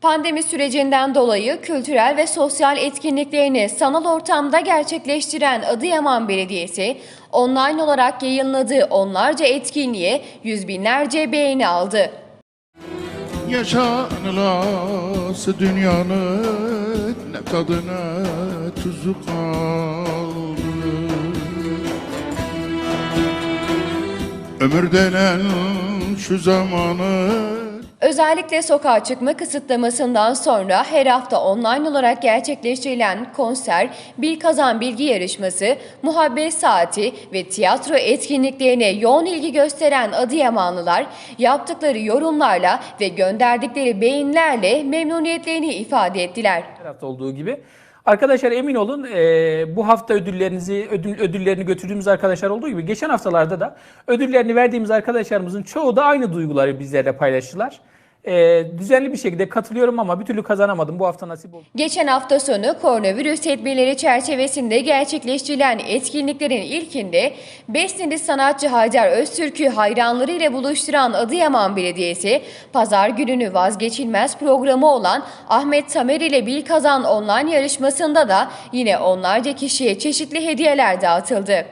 Pandemi sürecinden dolayı kültürel ve sosyal etkinliklerini sanal ortamda gerçekleştiren Adıyaman Belediyesi, online olarak yayınladığı onlarca etkinliğe yüz binlerce beğeni aldı. Yaşanılası dünyanın ne tadına tuzu kaldı Ömür denen şu zamanı Özellikle sokağa çıkma kısıtlamasından sonra her hafta online olarak gerçekleştirilen konser, bil kazan bilgi yarışması, muhabbet saati ve tiyatro etkinliklerine yoğun ilgi gösteren Adıyamanlılar yaptıkları yorumlarla ve gönderdikleri beğenilerle memnuniyetlerini ifade ettiler. Her hafta olduğu gibi. Arkadaşlar emin olun e, bu hafta ödüllerinizi ödül, ödüllerini götürdüğümüz arkadaşlar olduğu gibi geçen haftalarda da ödüllerini verdiğimiz arkadaşlarımızın çoğu da aynı duyguları bizlerle paylaştılar. E, düzenli bir şekilde katılıyorum ama bir türlü kazanamadım. Bu hafta nasip oldu. Geçen hafta sonu koronavirüs tedbirleri çerçevesinde gerçekleştirilen etkinliklerin ilkinde Besnili sanatçı Haydar Öztürk'ü hayranlarıyla buluşturan Adıyaman Belediyesi, pazar gününü vazgeçilmez programı olan Ahmet Tamer ile Bil Kazan online yarışmasında da yine onlarca kişiye çeşitli hediyeler dağıtıldı.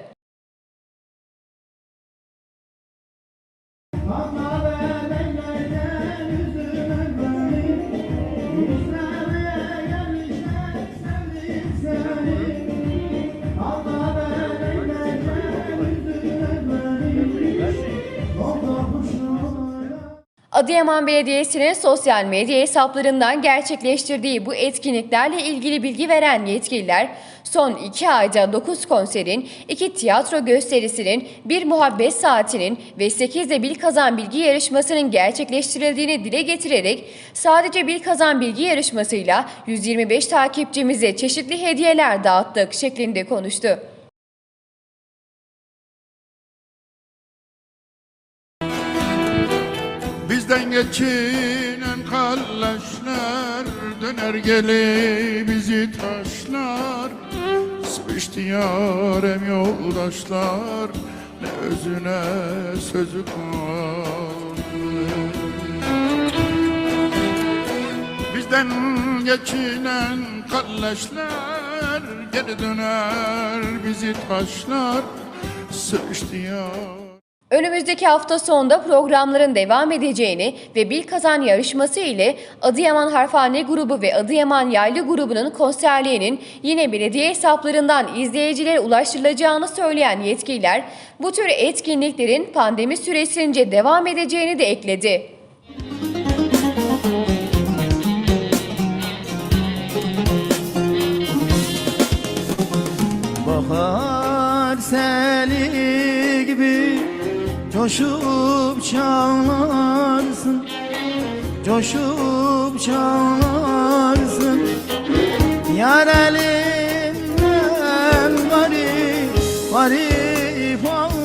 Adıyaman Belediyesi'nin sosyal medya hesaplarından gerçekleştirdiği bu etkinliklerle ilgili bilgi veren yetkililer, son iki ayda 9 konserin, 2 tiyatro gösterisinin, bir muhabbet saatinin ve 8 de Bil Kazan Bilgi yarışmasının gerçekleştirildiğini dile getirerek sadece Bil Kazan Bilgi yarışmasıyla 125 takipçimize çeşitli hediyeler dağıttık şeklinde konuştu. Bizden geçinen kalleşler Döner gele bizi taşlar. Sıvıştı yarem yoldaşlar Ne özüne sözü kaldı. Bizden geçinen kalleşler Geri döner bizi taşlar. Sıvıştı yar Önümüzdeki hafta sonunda programların devam edeceğini ve Bil Kazan yarışması ile Adıyaman Harfane grubu ve Adıyaman Yaylı grubunun konserliğinin yine belediye hesaplarından izleyicilere ulaştırılacağını söyleyen yetkililer, bu tür etkinliklerin pandemi süresince devam edeceğini de ekledi. Bahar seli gibi Coşup çalarsın. Coşup çalarsın. Yar elimden garip Garip al